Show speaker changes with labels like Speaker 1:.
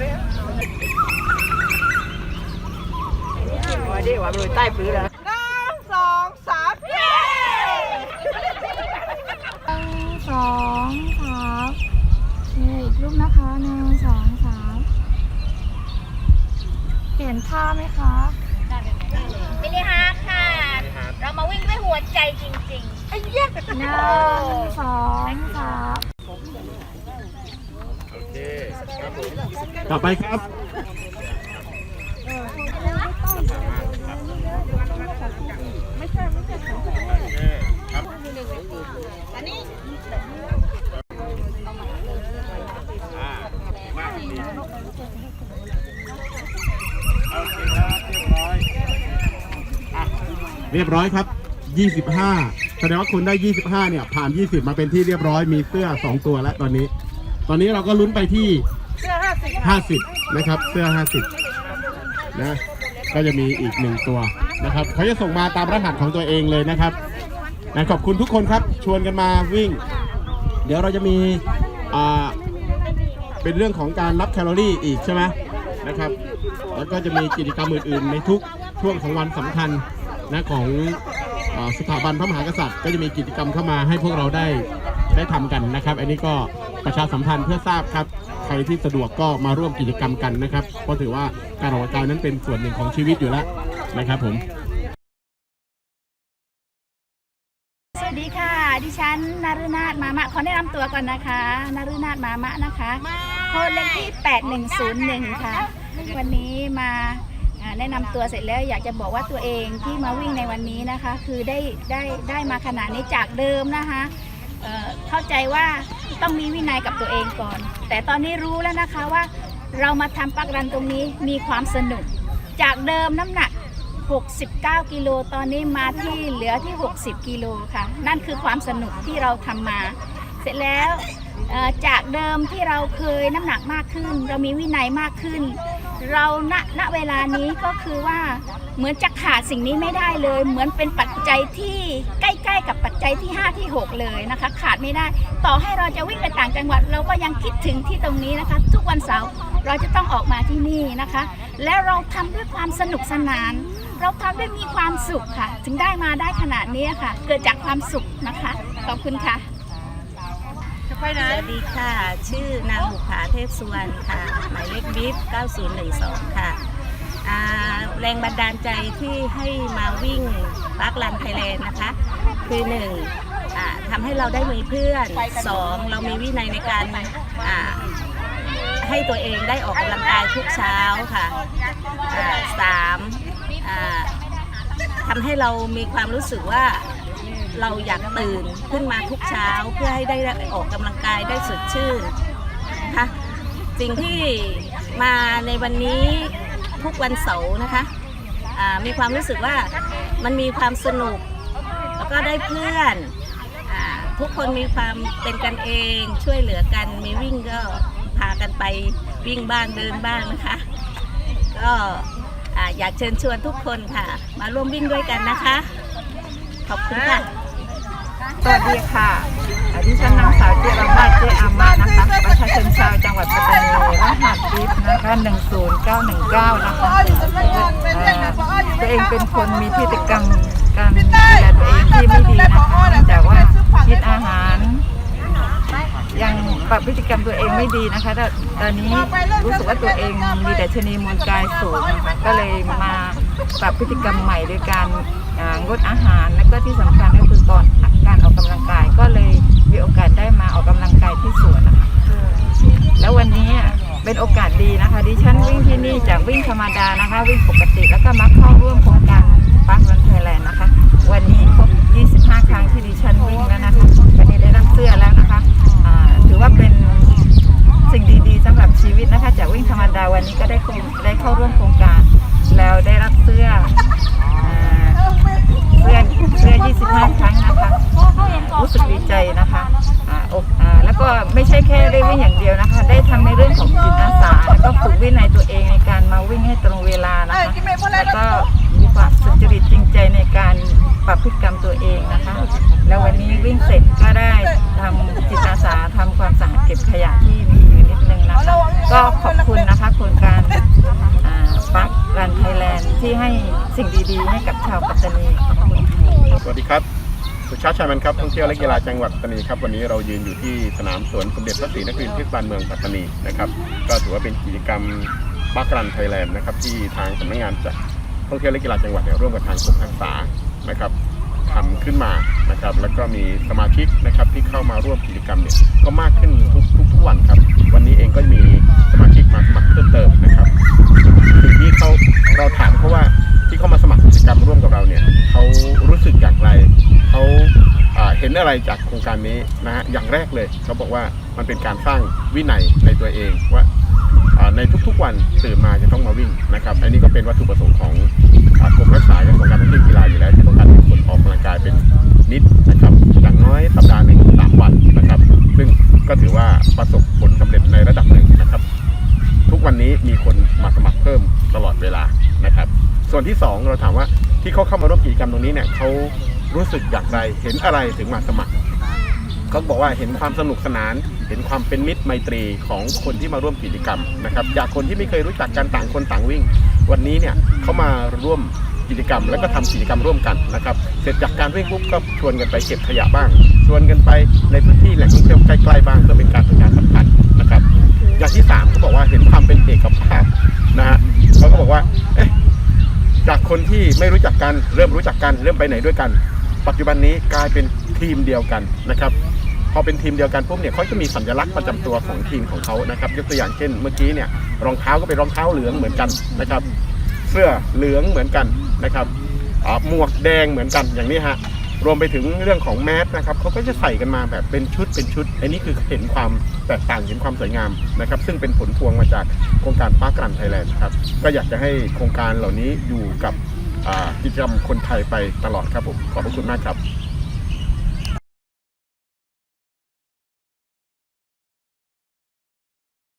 Speaker 1: สั่งเลย
Speaker 2: ว่าดิว่าบริใต้พื้นแล้วหนึ่งสองสามเย้
Speaker 3: หนึ่งสองสามนี่อีกรูปนะคะหนึ่งสองสามเปลี่ยนท่าไหมคะ
Speaker 4: ไม่ได้ฮักค่ะ เรามาวิ่งด้วยหัวใจจริง
Speaker 3: หนึ่งสองสาม
Speaker 5: ต่อไปครับเรียบร้อยครับ 25 แสดงว่าคุณได้ 25 เนี่ย ผ่าน 20 มาเป็นที่เรียบร้อย มีเสื้อ 2 ตัวแล้วตอนนี้ ตอนนี้เราก็ลุ้นไปที่ 50 นะครับ เสื้อ 50 นะ ก็จะมีอีกหนึ่งตัวนะครับเขาจะส่งมาตามรหัสของตัวเองเลยนะครับนะขอบคุณทุกคนครับ ชวนกันมาวิ่ง เดี๋ยวเราจะมีอ่าเป็นเรื่องของการนับแคลอรี่อีกใช่ไหมนะครับ แล้วก็จะมีกิจกรรมอื่นๆ ในทุกช่วงของวันสำคัญนะของอสถาบันพระมหากษัตริย์ ก็จะมีกิจกรรมเข้ามาให้พวกเราได้ได้ทำกันนะครับ อันนี้ก็ประชาสัมพันธ์เพื่อทราบครับ ครที่สะดวกก็มาร่วมกิจกรรมกันนะครับ เพราะถือว่าการออกกำลังกายนั้นเป็นส่วนหนึ่งของชีวิตอยู่แล้วนะครับผม
Speaker 3: สวัสดีค่ะ ดิฉันนารุนาถมามะขอแนะนำตัวก่อนนะคะนารุนาถมามะนะคะโค้ดเลขที่ 8101 ค่ะ วันนี้มาอ่าแนะนำตัวเสร็จแล้วอยากจะบอกว่าตัวเองที่มาวิ่งในวันนี้นะคะ คือได้ได้ได้มาขนาดนี้จากเดิมนะคะเอ่อเข้าใจว่าต้องมีวินัยกับตัวเองก่อน แต่ตอนนี้รู้แล้วนะคะว่าเรามาทำปักรันตรงนี้มีความสนุก จากเดิมน้ำหนัก 69 กิโลตอนนี้มาที่เหลือที่ 60 กิโลค่ะ นั่นคือความสนุกที่เราทำมา เสร็จแล้วจากเดิมที่เราเคยน้ำหนักมากขึ้น เรามีวินัยมากขึ้น เราณณเวลานี้ก็คือว่าเหมือนจะขาดสิ่งนี้ไม่ได้เลย เหมือนเป็นปัจจัยที่ใกล้ ๆ กับปัจจัยที่ 5 ที่ 6 เลยนะคะ ขาดไม่ได้ ต่อให้เราจะวิ่งไปต่างจังหวัด เราก็ยังคิดถึงที่ตรงนี้นะคะ ทุกวันเสาร์เราจะต้องออกมาที่นี่นะคะ แล้วเราทำด้วยความสนุกสนาน เราทำด้วยมีความสุขค่ะ ถึงได้มาได้ขนาดนี้ค่ะ เกิดจากความสุขนะคะขอบคุณค่ะ
Speaker 2: ไปไหน
Speaker 6: สวัสดีค่ะ ชื่อนางบุภาเทพสุวรรณค่ะ หมายเลขบิฟ9012 ค่ะอ่าแรงบันดาลใจที่ให้มาวิ่งปาร์คลันไทยแลนด์นะคะ คือหนึ่งอ่าทำให้เราได้มีเพื่อนสองเรามีวินัยในการอ่าให้ตัวเองได้ออกกำลังกายทุกเช้าค่ะอ่าสามอ่าทำให้เรามีความรู้สึกว่า เราอยากตื่นขึ้นมาทุกเช้าเพื่อให้ได้ออกกำลังกายได้สดชื่นนะคะสิ่งที่มาในวันนี้ทุกวันเสาร์นะคะมีความรู้สึกว่ามันมีความสนุก แล้วก็ได้เพื่อนอทุกคนมีความเป็นกันเองช่วยเหลือกันมีวิ่งก็พากันไปวิ่งบ้างเดินบ้างนะคะ ก็อ่าอยากเชิญชวนทุกคนค่ะ มาร่วมวิ่งด้วยกันนะคะ ขอบคุณค่ะ
Speaker 2: สวัสดีค่ะอ่าดิฉันนางสาวเจรมาเจอามานะคะประชาชนชาวจังหวัดปัตตานีรหัสดิฟนะคะ10919 นะคะอ่าตัวเองเป็นคนมีพฤติกรรมการดูแลตัวเองที่ไม่ดีนะคะเนื่องจากว่ากินอาหาร ยังปรับพฤติกรรมตัวเองไม่ดีนะคะ ตอนนี้รู้สึกว่าตัวเองมีแต่ชนีมูลกายสูงนะคะก็เลยมาปรับพฤติกรรมใหม่โดยการงดอาหารและก็ที่สำคัญก็คือ ได้คงได้เข้าร่วมโครงการ แล้วได้รับเสื้ออเสื้อเสื้อ 25 ครั้งนะคะ รู้สึกดีใจนะคะอกแล้วก็ไม่ใช่แค่ได้วิ่งอย่างเดียวนะคะ ได้ทำในเรื่องของจิตอาสาแล้วก็ฝึกวินัยตัวเองในการมาวิ่งให้ตรงเวลานะคะแล้วก็มีความสุจริตจริงใจในการ ปรับพฤติกรรมตัวเองนะคะ แล้ววันนี้วิ่งเสร็จก็ได้ทำจิตอาสาทำความสะอาดเก็บขยะที่มีอยู่นิดนึงนะคะ ก็ขอบคุณนะคะโครงการปักรันไทยแลนด์ที่ให้สิ่งดีๆ ให้กับชาวปัตตานีขอบคุณ
Speaker 5: สวัสดีครับสุชาติชัยมันครับท่องเที่ยวและกีฬาจังหวัดปัตตานีครับวันนี้เรายืนอยู่ที่สนามสวนสมเด็จพระศรีนครินทร์เทศบาลเมืองปัตตานีนะครับ ก็ถือว่าเป็นกิจกรรมบักรันไทยแลนด์นะครับที่ทางสำนักงานจัดท่องเที่ยวและกีฬาจังหวัดร่วมกับทางกรมการศึกษา นะครับทำขึ้นมานะครับ แล้วก็มีสมาชิกนะครับที่เข้ามาร่วมกิจกรรมเนี่ยก็มากขึ้นทุกทุกทุกวันครับ วันนี้เองก็มีสมาชิกมาสมัครเพิ่มเติมนะครับสิ่งที่เขาเราถามเขาว่าที่เขามาสมัครกิจกรรมร่วมกับเราเนี่ยเขารู้สึกอย่างไรเขาเห็นอะไรจากโครงการนี้นะฮะอย่างแรกเลยเขาบอกว่ามันเป็นการสร้างวินัยในตัวเองว่า ในทุกๆวันตื่นมาจะต้องมาวิ่งนะครับ อันนี้ก็เป็นวัตถุประสงค์ของกรมรักษาการของการท่องเที่ยวกีฬาอยู่แล้วที่ต้องการให้คนออกกำลังกายเป็นนิดนะครับอย่างน้อยสัปดาห์หนึ่งสามวันนะครับ ซึ่งก็ถือว่าประสบผลสำเร็จในระดับหนึ่งนะครับ ทุกวันนี้มีคนมาสมัครเพิ่มตลอดเวลานะครับ ส่วนที่ 2 เราถามว่าที่เขาเข้ามาร่วมกิจกรรมตรงนี้เนี่ยเขารู้สึกอย่างไรเห็นอะไรถึงมาสมัคร เขาบอกว่าเห็นความสนุกสนาน เห็นความเป็นมิตรไมตรีของคนที่มาร่วมกิจกรรมนะครับจากคนที่ไม่เคยรู้จักกันต่างคนต่างวิ่ง วันนี้เนี่ยเขามาร่วมกิจกรรม แล้วก็ทำกิจกรรมร่วมกันนะครับเสร็จจากการวิ่งปุ๊บก็ชวนกันไปเก็บขยะบ้าง ชวนกันไปในพื้นที่แหล่งท่องเที่ยวใกล้ๆบ้างเพื่อเป็นการประชาสัมพันธ์นะครับอย่างที่สามเขาบอกว่าเห็นความเป็นเอกภาพนะฮะเขาก็บอกว่าเอ๊ะจากคนที่ไม่รู้จักกันเริ่มรู้จักกันเริ่มไปไหนด้วยกัน ปัจจุบันนี้กลายเป็นทีมเดียวกันนะครับ พอเป็นทีมเดียวกันปุ๊บเนี่ยเขาจะมีสัญลักษณ์ประจำตัวของทีมของเขานะครับยกตัวอย่างเช่น เมื่อกี้เนี่ยรองเท้าก็เป็นรองเท้าเหลืองเหมือนกันนะครับ เสื้อเหลืองเหมือนกันนะครับหมวกแดงเหมือนกันอย่างนี้ฮะรวมไปถึงเรื่องของแมสนะครับเขาก็จะใส่กันมาแบบเป็นชุดเป็นชุดอันนี้คือเห็นความแตกต่างเห็นความสวยงามนะครับ ซึ่งเป็นผลพวงมาจากโครงการป้าร์ครันไทยแลนด์ครับก็อยากจะให้โครงการเหล่านี้อยู่กับกิจกรรมคนไทยไปตลอดครับผมขอบพระคุณมากครับ